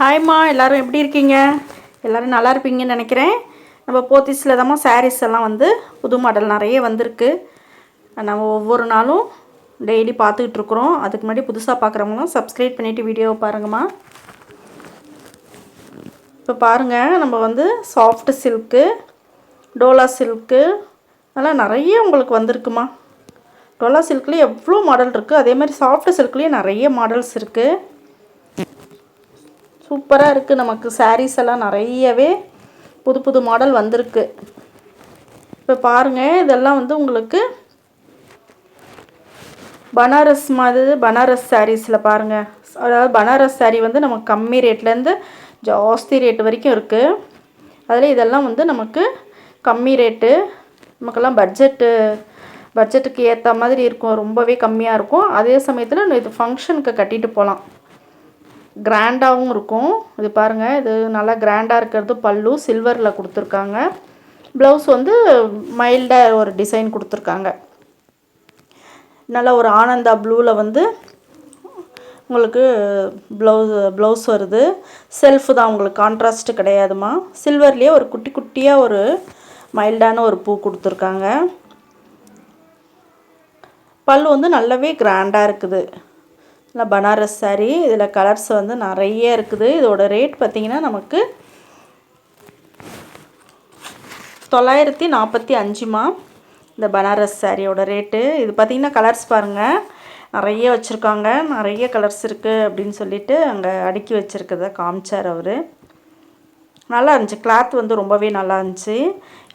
ஹாய்மா எல்லோரும் எப்படி இருக்கீங்க? எல்லோரும் நல்லா இருப்பீங்கன்னு நினைக்கிறேன். நம்ம போத்தீஸில் தாம்மா சாரீஸ் எல்லாம் வந்து புது மாடல் நிறைய வந்திருக்கு. நம்ம ஒவ்வொரு நாளும் டெய்லி பார்த்துக்கிட்டு இருக்கிறோம். அதுக்கு முன்னாடி புதுசாக பார்க்குறவங்களும் சப்ஸ்கிரைப் பண்ணிவிட்டு வீடியோவை பாருங்கம்மா. இப்போ பாருங்கள் நம்ம வந்து சாஃப்ட் சில்க்கு டோலா சில்க்கு அதெல்லாம் நிறைய உங்களுக்கு வந்திருக்குமா டோலா சில்க்லேயே எவ்வளோ மாடல் இருக்குது அதே மாதிரி சாஃப்ட் சில்க்லேயே நிறைய மாடல்ஸ் இருக்குது சூப்பராக இருக்குது நமக்கு சாரீஸ் எல்லாம் நிறையவே புது புது மாடல் வந்திருக்கு. இப்போ பாருங்கள் இதெல்லாம் வந்து உங்களுக்கு பனாரஸ் மாதிரி பனாரஸ் சாரீஸில் பாருங்கள் அதாவது பனாரஸ் சாரீ வந்து நமக்கு கம்மி ரேட்லேருந்து ஜாஸ்தி ரேட்டு வரைக்கும் இருக்குது அதில் இதெல்லாம் வந்து நமக்கு கம்மி ரேட்டு நமக்கெல்லாம் பட்ஜெட்டு பட்ஜெட்டுக்கு ஏற்ற மாதிரி இருக்கும். ரொம்பவே கம்மியாக இருக்கும். அதே சமயத்தில் இது ஃபங்க்ஷனுக்கு கட்டிட்டு போகலாம் கிராண்டாகவும் இருக்கும். இது பாருங்கள் இது நல்லா கிராண்டாக இருக்கிறது பல்லு சில்வரில் கொடுத்துருக்காங்க. ப்ளவுஸ் வந்து மைல்டாக ஒரு டிசைன் கொடுத்துருக்காங்க. நல்லா ஒரு ஆனந்தா ப்ளூவில் வந்து உங்களுக்கு ப்ளவுஸ் ப்ளவுஸ் வருது. செல்ஃபு தான் உங்களுக்கு கான்ட்ராஸ்ட்டு கிடையாதுமா சில்வர்லேயே ஒரு குட்டி குட்டியாக ஒரு மைல்டான ஒரு பூ கொடுத்துருக்காங்க. பல்லு வந்து நல்லாவே கிராண்டாக இருக்குது. இல்லை பனாரஸ் saree இதில் கலர்ஸ் வந்து நிறைய இருக்குது. இதோட ரேட் பார்த்திங்கன்னா நமக்கு தொள்ளாயிரத்தி நாற்பத்தி அஞ்சுமா இந்த பனாரஸ் சாரியோட ரேட்டு இது பார்த்திங்கன்னா கலர்ஸ் பாருங்கள் நிறைய வச்சுருக்காங்க. நிறைய கலர்ஸ் இருக்குது அப்படின்னு சொல்லிட்டு அங்கே அடுக்கி வச்சுருக்கத காமிச்சார் அவர். நல்லா இருந்துச்சு. கிளாத் வந்து ரொம்பவே நல்லா இருந்துச்சு.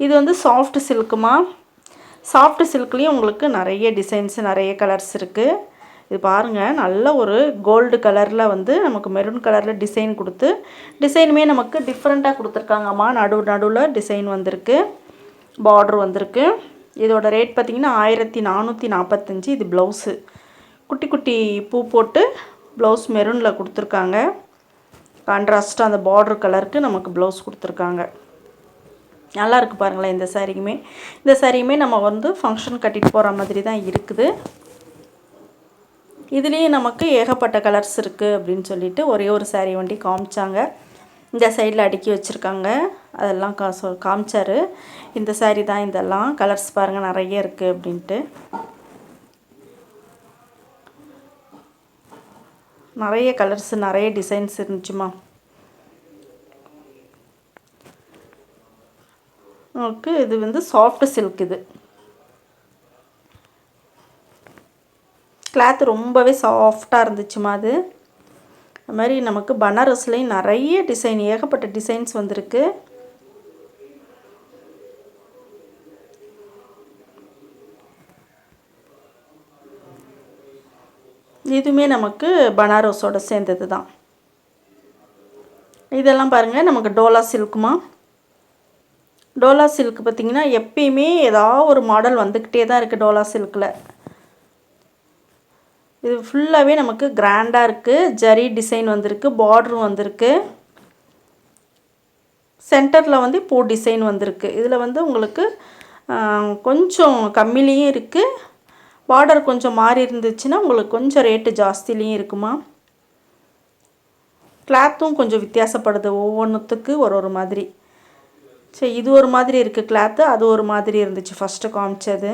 இது வந்து சாஃப்ட் சில்க்குமா சாஃப்ட் சில்க்லேயும் உங்களுக்கு நிறைய டிசைன்ஸ் நிறைய கலர்ஸ் இருக்குது இது பாருங்கள் நல்ல ஒரு கோல்டு கலரில் வந்து நமக்கு மெரூன் கலரில் டிசைன் கொடுத்து டிசைனுமே நமக்கு டிஃப்ரெண்ட்டாக கொடுத்துருக்காங்கம்மா. நடு நடுவில் டிசைன் வந்திருக்கு பார்டர் வந்திருக்கு. இதோட ரேட் பார்த்திங்கன்னா ஆயிரத்தி நானூற்றி நாற்பத்தஞ்சி இது ப்ளவுஸு குட்டி குட்டி பூ போட்டு ப்ளவுஸ் மெரூனில் கொடுத்துருக்காங்க. கான்ட்ராஸ்ட்டாக அந்த பார்ட்ரு கலருக்கு நமக்கு ப்ளவுஸ் கொடுத்துருக்காங்க. நல்லா இருக்குது பாருங்களேன் இந்த சாரிக்குமே இந்த சாரியுமே நம்ம வந்து ஃபங்க்ஷன் கட்டிட்டு போகிற மாதிரி தான் இருக்குது. இதுலேயும் நமக்கு ஏகப்பட்ட கலர்ஸ் இருக்குது அப்படின்னு சொல்லிட்டு ஒரே ஒரு சாரீ வண்டி காமிச்சாங்க. இந்த சைடில் அடுக்கி வச்சுருக்காங்க. அதெல்லாம் கா சொ காமிச்சாரு. இந்த சாரீ தான் இதெல்லாம். கலர்ஸ் பாருங்கள் நிறைய இருக்குது அப்படின்ட்டு. நிறைய கலர்ஸ் நிறைய டிசைன்ஸ் இருந்துச்சுமா நமக்கு இது வந்து சாஃப்ட் சில்க் இது. கிளாத் ரொம்பவே சாஃப்டாக இருந்துச்சுமா அது. அது மாதிரி நமக்கு பனாரஸ்லேயும் நிறைய டிசைன் ஏகப்பட்ட டிசைன்ஸ் வந்திருக்கு. இதுவுமே நமக்கு பனாரஸோட சேர்ந்தது தான் இதெல்லாம் பாருங்கள் நமக்கு டோலா சில்க்குமா டோலா சில்க் பார்த்திங்கன்னா எப்பயுமே ஏதாவது ஒரு மாடல் வந்துக்கிட்டே தான் இருக்குது டோலா சில்கில். இது ஃபுல்லாகவே நமக்கு கிராண்டாக இருக்குது ஜரி டிசைன் வந்திருக்கு பார்ட்ரும் வந்திருக்கு. சென்டரில் வந்து பூ டிசைன் வந்திருக்கு. இதில் வந்து உங்களுக்கு கொஞ்சம் கம்மிலையும் இருக்குது பார்டர் கொஞ்சம் மாறி இருந்துச்சுன்னா உங்களுக்கு கொஞ்சம் ரேட்டு ஜாஸ்திலையும் இருக்குமா? கிளாத்தும் கொஞ்சம் வித்தியாசப்படுது. ஒவ்வொன்றுத்துக்கு ஒரு ஒரு மாதிரி. சரி இது ஒரு மாதிரி இருக்குது கிளாத்து அது ஒரு மாதிரி இருந்துச்சு. ஃபஸ்ட்டு காமிச்சது.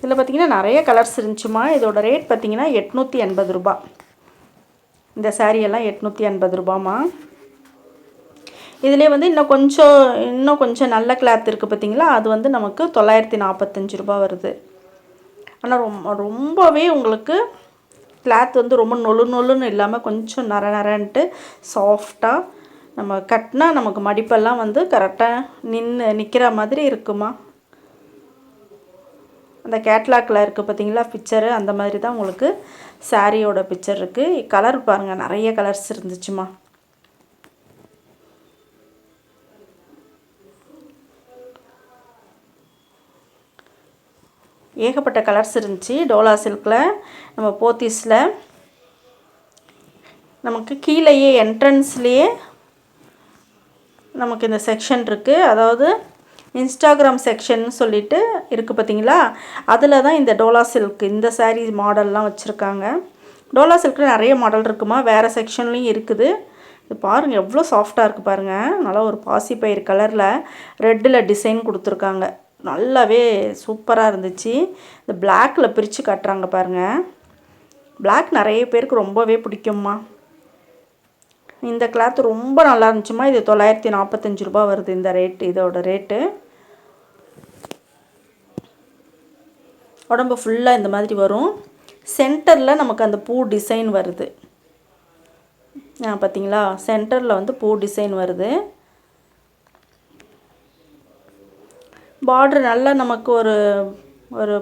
இதில் பார்த்திங்கன்னா நிறைய கலர்ஸ் இருந்துச்சுமா இதோட ரேட் பார்த்திங்கன்னா எட்நூற்றி எண்பது ரூபா. இந்த சாரியெல்லாம் எட்நூற்றி எண்பது ரூபாம்மா. இதிலே வந்து இன்னும் கொஞ்சம் இன்னும் கொஞ்சம் நல்ல கிளாத் இருக்குது பார்த்தீங்களா? அது வந்து நமக்கு தொள்ளாயிரத்தி நாற்பத்தஞ்சு ரூபா வருது. ஆனால் ரொம்ப ரொம்பவே உங்களுக்கு கிளாத் வந்து ரொம்ப நொழு நொழுன்னு இல்லாமல் கொஞ்சம் நர நரன்ட்டு சாஃப்டாக நம்ம கட்டினா நமக்கு மடிப்பெல்லாம் வந்து கரெக்டாக நின்று நிற்கிற மாதிரி இருக்குமா அந்த கேட்லாக்கில் இருக்குது பார்த்தீங்களா பிக்சரு அந்த மாதிரி தான் உங்களுக்கு சாரியோட பிக்சர் இருக்குது கலர் பாருங்கள் நிறைய கலர்ஸ் இருந்துச்சுமா. ஏகப்பட்ட கலர்ஸ் இருந்துச்சு. டோலா சில்கில் நம்ம போத்தீஸில். நமக்கு கீழேயே என்ட்ரன்ஸ்லேயே நமக்கு இந்த செக்ஷன் இருக்குது அதாவது இன்ஸ்டாகிராம் செக்ஷன் சொல்லிட்டு இருக்குது பார்த்தீங்களா அதில் தான் இந்த டோலா சில்க் இந்த சாரீ மாடல்லாம் வச்சுருக்காங்க. டோலா சில்கில் நிறைய மாடல் இருக்குமா? வேறு செக்ஷன்லேயும் இருக்குது. இது பாருங்கள் எவ்வளோ சாஃப்டாக இருக்குது பாருங்கள் நல்லா ஒரு பாசி பயிர் கலரில் ரெட்டில் டிசைன் கொடுத்துருக்காங்க. நல்லாவே சூப்பராக இருந்துச்சு. இந்த பிளாக்கில் பிரித்து காட்டுறாங்க பாருங்கள் பிளாக் நிறைய பேருக்கு ரொம்பவே பிடிக்கும்மா. இந்த கிளாத் ரொம்ப நல்லா இருந்துச்சுமா? இது தொள்ளாயிரத்தி நாற்பத்தஞ்சு ரூபா வருது இந்த ரேட்டு இதோட ரேட்டு உடம்பு ஃபுல்லாக இந்த மாதிரி வரும். சென்டரில் நமக்கு அந்த பூ டிசைன் வருது. பார்த்தீங்களா சென்டரில் வந்து பூ டிசைன் வருது. பார்ட்ரு நல்லா நமக்கு ஒரு ஒரு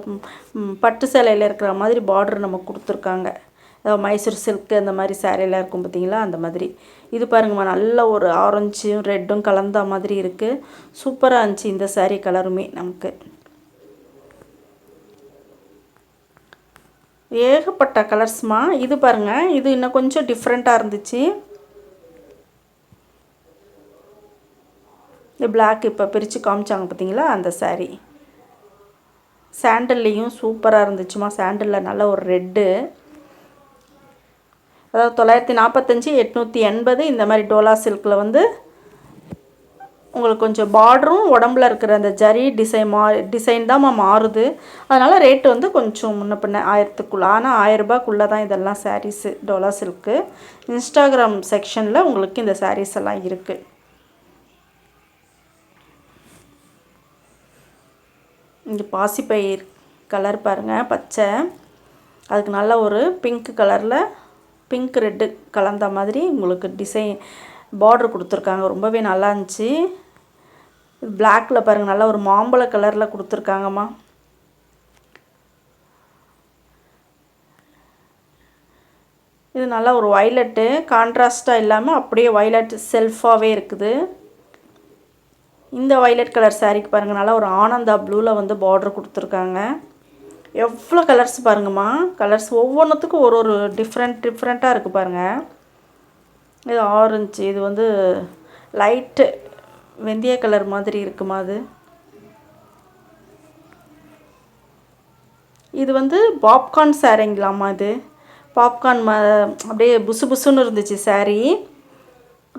பட்டு சேலையில் இருக்கிற மாதிரி பார்ட்ரு நமக்கு கொடுத்துருக்காங்க. மைசூர் சில்க்கு அந்த மாதிரி சேரீலாம் இருக்கும் பார்த்தீங்களா அந்த மாதிரி. இது பாருங்கம்மா நல்ல ஒரு ஆரஞ்சும் ரெட்டும் கலந்த மாதிரி இருக்குது சூப்பராக இருந்துச்சு இந்த சேரீ கலருமே நமக்கு. ஏகப்பட்ட கலர்ஸ்மா இது பாருங்கள் இது இன்னும் கொஞ்சம் டிஃப்ரெண்ட்டாக இருந்துச்சு. இந்த பிளாக் இப்போ பிரித்து காமிச்சாங்க பார்த்தீங்களா அந்த சாரீ சாண்டல்லையும் சூப்பராக இருந்துச்சுமா. சாண்டலில் நல்ல ஒரு ரெட்டு அதாவது தொள்ளாயிரத்தி நாற்பத்தஞ்சி எட்நூற்றி எண்பது இந்த மாதிரி டோலா சில்கில் வந்து உங்களுக்கு கொஞ்சம் பார்டரும் உடம்புல இருக்கிற அந்த ஜரி டிசைன் மா டிசைன் தான் மாறுது. அதனால் ரேட்டு வந்து கொஞ்சம் முன்ன பின்ன ஆயிரத்துக்குள்ளே ஆனால் ஆயிரரூபாக்குள்ளே தான் இதெல்லாம் சாரீஸு டோலா சில்க்கு இன்ஸ்டாகிராம் செக்ஷனில் உங்களுக்கு இந்த சாரீஸ் எல்லாம் இருக்குது இங்கே பாசிப்பயிர் கலர் பாருங்கள் பச்சை. அதுக்கு நல்ல ஒரு பிங்க் கலரில் பிங்க் ரெட்டு கலந்த மாதிரி உங்களுக்கு டிசைன் பார்டர் கொடுத்துருக்காங்க. ரொம்பவே நல்லா இருந்துச்சு. பிளாக்கில் பாருங்கள் நல்லா ஒரு மாம்பழ கலரில் கொடுத்துருக்காங்கம்மா. இது நல்லா ஒரு வைலட்டு கான்ட்ராஸ்ட்டாக இல்லாமல் அப்படியே வைலட் செல்ஃபாகவே இருக்குது. இந்த வைலட் கலர் சாரீக்கு பாருங்கள் நல்லா ஒரு ஆனந்தா ப்ளூவில் வந்து பார்ட்ரு கொடுத்துருக்காங்க. எவ்வளோ கலர்ஸ் பாருங்கம்மா. கலர்ஸ் ஒவ்வொன்றுத்துக்கும் ஒரு ஒரு டிஃப்ரெண்ட் டிஃப்ரெண்ட்டாக இருக்குது பாருங்கள் இது ஆரஞ்சு இது வந்து லைட்டு வெந்தய கலர் மாதிரி இருக்குமா அது? இது வந்து பாப்கார்ன் சேரீங்களாம்மா இது. பாப்கார்ன் ம அப்படியே புசு புசுன்னு இருந்துச்சு சாரீ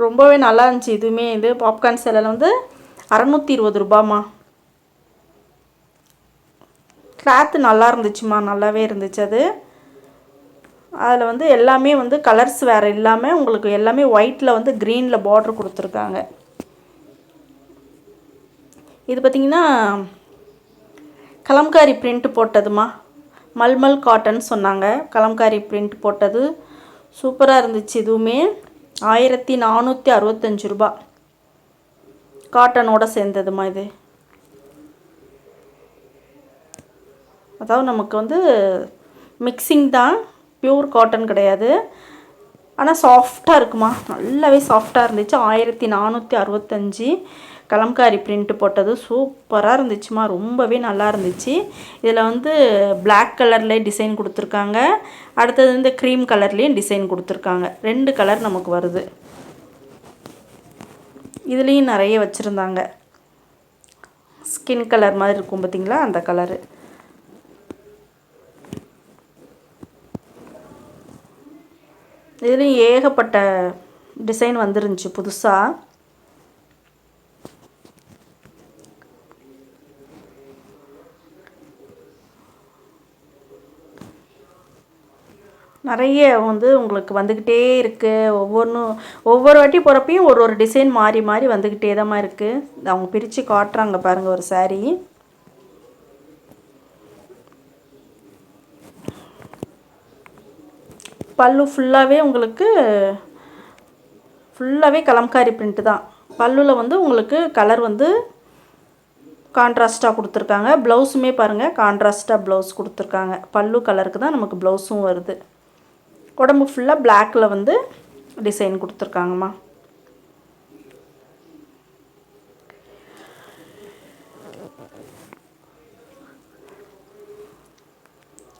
ரொம்பவே நல்லா இருந்துச்சு இதுவுமே இது. பாப்கார்ன் சேலையில் வந்து அறநூற்றி இருபது ரூபாம்மா. கிளாத்து நல்லா இருந்துச்சுமா நல்லாவே இருந்துச்சு அது. அதில் வந்து எல்லாமே வந்து கலர்ஸ் வேறு இல்லாமல் உங்களுக்கு எல்லாமே ஒயிட்டில் வந்து க்ரீனில் பார்ட்ரு கொடுத்துருக்காங்க. இது பார்த்திங்கன்னா கலம்காரி பிரிண்ட் போட்டதுமா. மல்மல் காட்டன் சொன்னாங்க. கலம்காரி பிரிண்ட் போட்டது. சூப்பராக இருந்துச்சு இதுவுமே. ஆயிரத்தி நானூற்றி அறுபத்தஞ்சு ரூபா. காட்டனோட சேர்ந்ததுமா இது. அதாவது நமக்கு வந்து மிக்சிங் தான் பியூர் காட்டன் கிடையாது. ஆனால் சாஃப்டாக இருக்குமா. நல்லாவே சாஃப்டாக இருந்துச்சு. ஆயிரத்தி நானூற்றி அறுபத்தஞ்சி. கலம்காரி பிரிண்ட்டு போட்டது சூப்பராக இருந்துச்சுமா ரொம்பவே நல்லா இருந்துச்சு. இதில் வந்து பிளாக் கலர்லேயே டிசைன் கொடுத்துருக்காங்க. அடுத்தது வந்து க்ரீம் கலர்லேயும் டிசைன் கொடுத்துருக்காங்க. ரெண்டு கலர் நமக்கு வருது. இதுலேயும் நிறைய வச்சுருந்தாங்க. ஸ்கின் கலர் மாதிரி இருக்கும் பார்த்திங்களா அந்த கலரு இதுலேயும் ஏகப்பட்ட டிசைன் வந்துருந்துச்சு புதுசாக நிறைய வந்து உங்களுக்கு வந்துக்கிட்டே இருக்குது ஒவ்வொன்றும் ஒவ்வொரு வாட்டி போகிறப்பையும் ஒரு ஒரு டிசைன் மாறி மாறி வந்துக்கிட்டே தான் இருக்குது அவங்க பிரித்து காட்டுறாங்க பாருங்கள் ஒரு சாரீ பல்லு ஃபுல்லாகவே உங்களுக்கு ஃபுல்லாகவே கலம்காரி பிரிண்ட்டு தான். பல்லுவில் வந்து உங்களுக்கு கலர் வந்து கான்ட்ராஸ்ட்டாக கொடுத்துருக்காங்க. ப்ளவுஸுமே பாருங்கள் கான்ட்ராஸ்ட்டாக ப்ளவுஸ் கொடுத்துருக்காங்க. பல்லு கலருக்கு தான் நமக்கு ப்ளவுஸும் வருது. உடம்பு ஃபுல்லாக பிளாக்கில் வந்து டிசைன் கொடுத்துருக்காங்கம்மா.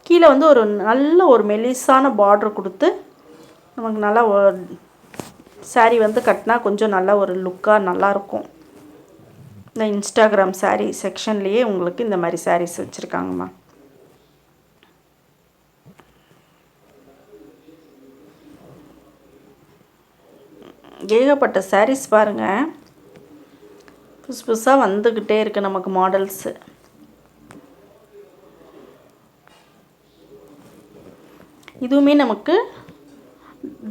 கீழே வந்து ஒரு நல்ல ஒரு மெலிசான பார்டர் கொடுத்து நமக்கு நல்லா சாரீ வந்து கட்டினா கொஞ்சம் நல்லா ஒரு லுக்காக நல்லாயிருக்கும் இந்த இன்ஸ்டாகிராம் சாரீ செக்ஷன்லேயே உங்களுக்கு இந்த மாதிரி சாரீஸ் வச்சுருக்காங்கம்மா. ஏகப்பட்ட சாரீஸ் பாருங்கள் புதுசு புதுசாக வந்துக்கிட்டே இருக்குது நமக்கு மாடல்ஸு இதுவுமே நமக்கு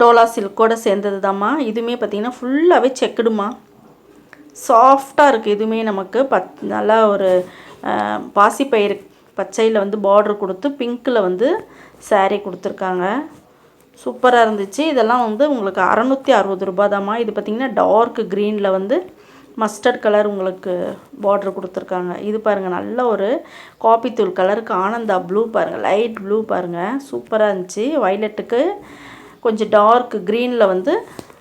டோலா சில்கோட சேர்ந்தது தாம்மா இதுவுமே பார்த்திங்கன்னா ஃபுல்லாகவே செக்குடுமா சாஃப்டாக இருக்குது இதுவுமே நமக்கு. பத் நல்லா ஒரு பாசிப்பயிறு பச்சையில் வந்து பார்டர் கொடுத்து பிங்க்கில் வந்து சாரீ கொடுத்துருக்காங்க. சூப்பராக இருந்துச்சு. இதெல்லாம் வந்து உங்களுக்கு அறநூற்றி அறுபது ரூபா தாம்மா. இது பார்த்திங்கன்னா டார்க் க்ரீனில் வந்து மஸ்டர்ட் கலர் உங்களுக்கு பார்டர் கொடுத்துருக்காங்க. இது பாருங்கள் நல்ல ஒரு காப்பி தூள் கலருக்கு ஆனந்தா ப்ளூ பாருங்கள் லைட் ப்ளூ பாருங்கள் சூப்பராக இருந்துச்சு. வைலட்டுக்கு கொஞ்சம் டார்க் க்ரீனில் வந்து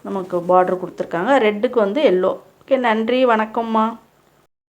நமக்கு பார்டர் கொடுத்துருக்காங்க. ரெட்டுக்கு வந்து எல்லோ ஓகே நன்றி வணக்கம்மா.